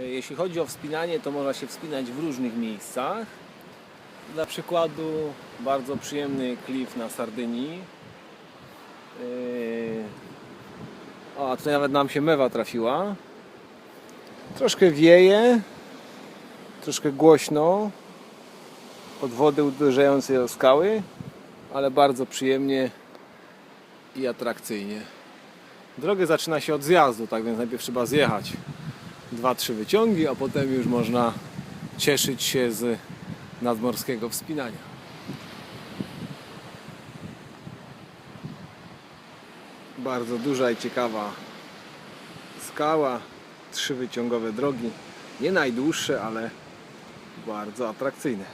E, Jeśli chodzi o wspinanie, to można się wspinać w różnych miejscach. Dla przykładu bardzo przyjemny klif na Sardynii. Yy, O, a tutaj nawet nam się mewa trafiła. Troszkę wieje, troszkę głośno od wody uderzającej o skały, ale bardzo przyjemnie i atrakcyjnie. Drogę zaczyna się od zjazdu, tak więc najpierw trzeba zjechać dwa, trzy wyciągi, a potem już można cieszyć się z nadmorskiego wspinania. Bardzo duża i ciekawa skała, trzy wyciągowe drogi, nie najdłuższe, ale bardzo atrakcyjne.